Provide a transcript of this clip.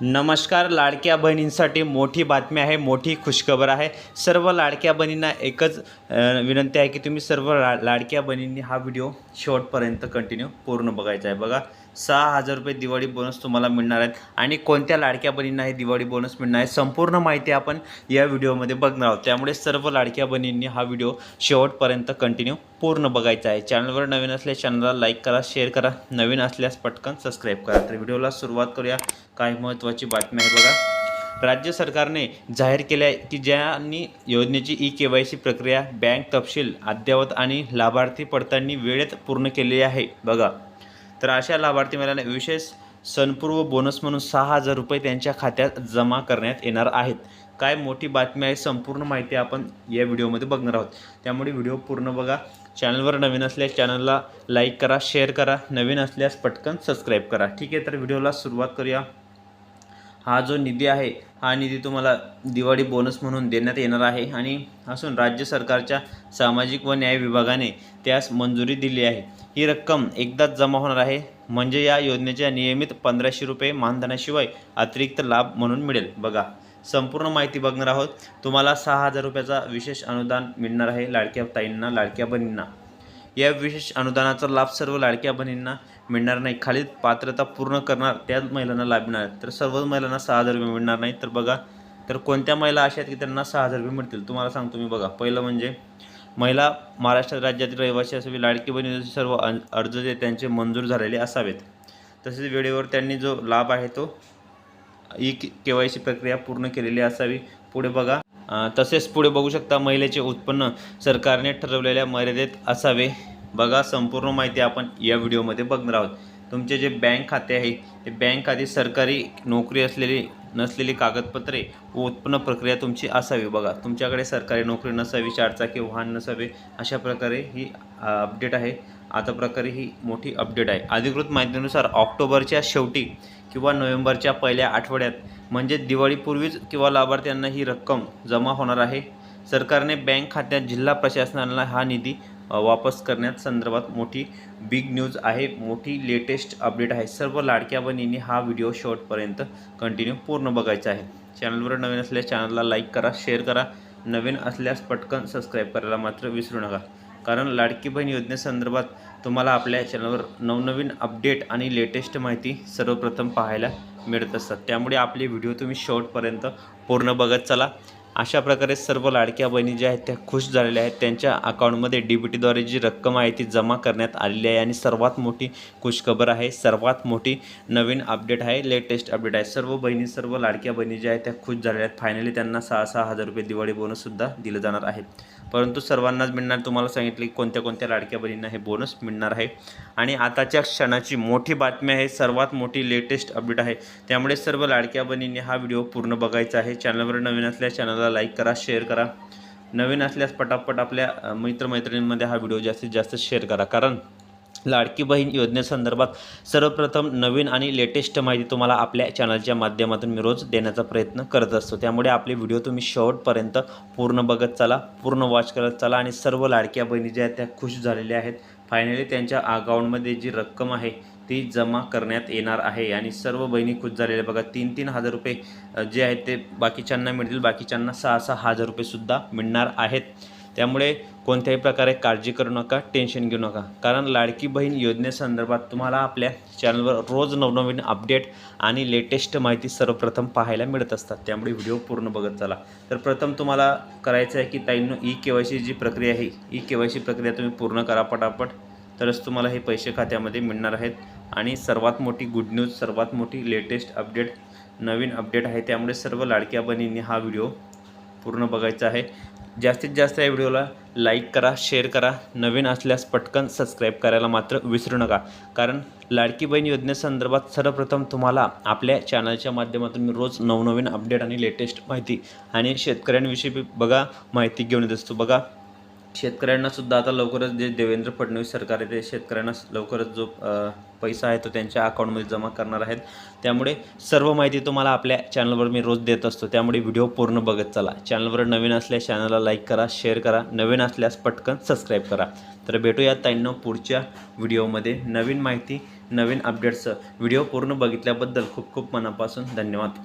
नमस्कार लाडक्या बहिणींसाठी मोठी बातमी आहे मोठी खुशखबर आहे. सर्व लाडक्या बहिणींना एकच विनंती आहे की तुम्ही सर्व ला लाडक्या बहिणींनी हा व्हिडिओ शेवटपर्यंत कंटिन्यू पूर्ण बघायचा आहे. बघा सहा हजार रुपये दिवाळी बोनस तुम्हाला मिळणार आहेत. आणि कोणत्या लाडक्या बहिणींना हे दिवाळी बोनस मिळणार आहे संपूर्ण माहिती आपण या व्हिडिओमध्ये बघणार आहोत. त्यामुळे सर्व लाडक्या बहिणींनी हा व्हिडिओ शेवटपर्यंत कंटिन्यू पूर्ण बघायचा आहे. चॅनलवर नवीन असल्यास चॅनलला लाईक करा शेअर करा. नवीन असल्यास पटकन सबस्क्राईब करा. तर व्हिडिओला सुरुवात करूया. काय महत्त्वाची बातमी आहे बघा. राज्य सरकारने जाहीर केले आहे की ज्यांनी योजनेची ई के वाय सी प्रक्रिया बँक तपशील अद्ययावत आणि लाभार्थी पडताळणी वेळेत पूर्ण केलेली आहे. बघा. तर अशा लाभार्थी महिलांना विशेष सनपूर्व बोनस म्हणून सहा हजार रुपये त्यांच्या खात्यात जमा करण्यात येणार आहेत. काय मोठी बातमी आहे संपूर्ण माहिती आपण या व्हिडिओमध्ये बघणार आहोत. त्यामुळे व्हिडिओ पूर्ण बघा. चॅनलवर नवीन असल्यास चॅनलला लाईक करा शेअर करा. नवीन असल्यास पटकन सबस्क्राईब करा. ठीक आहे तर व्हिडिओला सुरुवात करूया. हा जो निधी आहे हा निधी तुम्हाला दिवाळी बोनस म्हणून देण्यात येणार आहे. आणि असून राज्य सरकारच्या सामाजिक व न्याय विभागाने त्यास मंजुरी दिली आहे. ही रक्कम एकदाच जमा होणार आहे. म्हणजे या योजनेच्या नियमित पंधराशे रुपये मानधनाशिवाय अतिरिक्त लाभ म्हणून मिळेल. बघा संपूर्ण माहिती बघणार आहोत. तुम्हाला सहा हजार रुपयाचा विशेष अनुदान मिळणार आहे लाडक्या ताईंना लाडक्या बहिणींना. या विशेष अनुदानाचा लाभ सर्व लाडक्या बहिणींना मिळणार नाही. खालील पात्रता पूर्ण करणार त्याच महिलांना लाभ मिळणार तर सर्वच महिलांना सहा हजार रुपये मिळणार नाही. तर बघा तर कोणत्या महिला अशा आहेत की त्यांना सहा हजार रुपये मिळतील? तुम्हाला सांगतो मी बघा. पहिलं म्हणजे महिला महाराष्ट्र राज्यातील रहिवासी असावी लाडकी बहिणी सर्व अर्ज जे त्यांचे मंजूर झालेले असावेत. तसेच वेळेवर त्यांनी जो लाभ आहे तो ई के वाय सी प्रक्रिया पूर्ण केलेली असावी. पुढे बघा. तसेच पुढे बघू शकता महिलेचे उत्पन्न सरकारने ठरवलेल्या मर्यादेत असावे. बघा संपूर्ण माहिती आपण या व्हिडिओमध्ये बघणार आहोत. तुमचे जे बँक खाते आहे ते बँक खाते सरकारी नोकरी असलेली नसलेली कागदपत्रे व उत्पन्न प्रक्रिया तुमची असावी. बघा तुमच्याकडे सरकारी नोकरी नसावी चारचाकी वाहन नसावे अशा प्रकारे ही अपडेट आहे. आता प्रकारे ही मोठी अपडेट आहे. अधिकृत माहितीनुसार ऑक्टोबरच्या शेवटी किंवा नोव्हेंबरच्या पहिल्या आठवड्यात म्हणजे दिवाळीपूर्वीच किंवा लाभार्थ्यांना ही रक्कम जमा होणार आहे. सरकारने बँक खात्यात जिल्हा प्रशासनाला हा निधी वापस करण्यात संदर्भात मोठी बिग न्यूज आहे. मोठी लेटेस्ट अपडेट आहे. सर्व लाडक्या बहिणींनी हा व्हिडिओ शेवटपर्यंत कंटिन्यू पूर्ण बघायचा आहे. चॅनलवर नवीन असल्यास चॅनलला लाईक करा शेअर करा. नवीन असल्यास पटकन सबस्क्राईब करायला मात्र विसरू नका. कारण लाडकी बहीण योजनेसंदर्भात तुम्हाला आपल्या चॅनलवर नवनवीन अपडेट आणि लेटेस्ट माहिती सर्वप्रथम पाहायला मिळत असतात. त्यामुळे आपले व्हिडिओ तुम्ही शेवटपर्यंत पूर्ण बघत चला. अशा प्रकारे सर्व लाडक्या बहिणी ज्या आहेत त्या खुश झालेल्या आहेत. त्यांच्या अकाउंटमध्ये डी बी टीद्वारे जी रक्कम आहे ती जमा करण्यात आलेली आहे आणि सर्वात मोठी खुशखबर आहे सर्वात मोठी नवीन अपडेट आहे लेटेस्ट अपडेट आहे. सर्व बहिणी सर्व लाडक्या बहिणी ज्या आहेत त्या खुश झालेल्या आहेत. फायनली त्यांना सहा सहा हजार रुपये दिवाळी बोनससुद्धा दिलं जाणार आहे. परंतु सर्वांनाच मिळणार तुम्हाला सांगितले की कोणत्या कोणत्या लाडक्या बहिणींना हे बोनस मिळणार आहे. आणि आताच्या क्षणाची मोठी बातमी आहे सर्वात मोठी लेटेस्ट अपडेट आहे. त्यामुळे सर्व लाडक्या बहिणींनी हा व्हिडिओ पूर्ण बघायचा आहे. चॅनलवर नवीन असल्या चॅनलला लाईक करा शेअर करा. नवीन असल्यास पटापट आपल्या मित्रमैत्रिणींमध्ये हा व्हिडिओ जास्तीत जास्त शेअर करा. कारण लाडकी बहीण योजनेसंदर्भात सर्वप्रथम नवीन आणि लेटेस्ट माहिती तुम्हाला आपल्या चॅनलच्या माध्यमातून मी रोज देण्याचा प्रयत्न करत असतो. त्यामुळे आपले व्हिडिओ तुम्ही शेवटपर्यंत पूर्ण बघत चला पूर्ण वॉच करत चला आणि सर्व लाडक्या बहिणी ज्या आहेत त्या खुश झालेल्या आहेत. फायनली त्यांच्या अकाउंटमध्ये जी रक्कम आहे ती जमा करण्यात येणार आहे. आणि सर्व बहिणी खुश झालेल्या बघा तीन तीन हजार रुपये जे आहेत ते बाकीच्यांना मिळतील. बाकीच्यांना सहा सहा हजार रुपयेसुद्धा मिळणार आहेत. त्यामुळे कोणत्याही प्रकारे काळजी करू नका टेन्शन घेऊ नका. कारण लाडकी बहीण योजनेसंदर्भात तुम्हाला आपल्या चॅनलवर रोज नवनवीन अपडेट आणि लेटेस्ट माहिती सर्वप्रथम पाहायला मिळत असतात. त्यामुळे व्हिडिओ पूर्ण बघत चला. तर प्रथम तुम्हाला करायचं आहे की ताईंनो ई के वाय सी जी प्रक्रिया आहे ई के वाय सी प्रक्रिया तुम्ही पूर्ण करा पटापट. तरच तुम्हाला हे पैसे खात्यामध्ये मिळणार आहेत. आणि सर्वात मोठी गुड न्यूज सर्वात मोठी लेटेस्ट अपडेट नवीन अपडेट आहे. त्यामुळे सर्व लाडक्या बहिणींनी हा व्हिडिओ पूर्ण बघायचं आहे. जास्तीत जास्त या व्हिडिओला लाईक करा शेअर करा. नवीन असल्यास पटकन सबस्क्राईब करायला मात्र विसरू नका. कारण लाडकी बहीण योजनेसंदर्भात सर्वप्रथम तुम्हाला आपल्या चॅनलच्या माध्यमातून मी रोज नवनवीन अपडेट आणि लेटेस्ट माहिती आणि शेतकऱ्यांविषयी बी बघा माहिती घेऊन येत असतो. बघा शेतकऱ्यांना सुद्धा आता लवकरच जे देवेंद्र फडणवीस सरकार आहे ते शेतकऱ्यांना लवकरच जो पैसा आहे तो त्यांच्या अकाउंटमध्ये जमा करणार आहेत. त्यामुळे सर्व माहिती तुम्हाला आपल्या चॅनलवर मी रोज देत असतो. त्यामुळे व्हिडिओ पूर्ण बघत चला. चॅनलवर नवीन असल्यास चॅनलला लाईक करा शेअर करा. नवीन असल्यास पटकन सबस्क्राईब करा. तर भेटूया ताईंनो पुढच्या व्हिडिओमध्ये नवीन माहिती नवीन अपडेट्स व्हिडिओ पूर्ण बघितल्याबद्दल खूप खूप मनापासून धन्यवाद.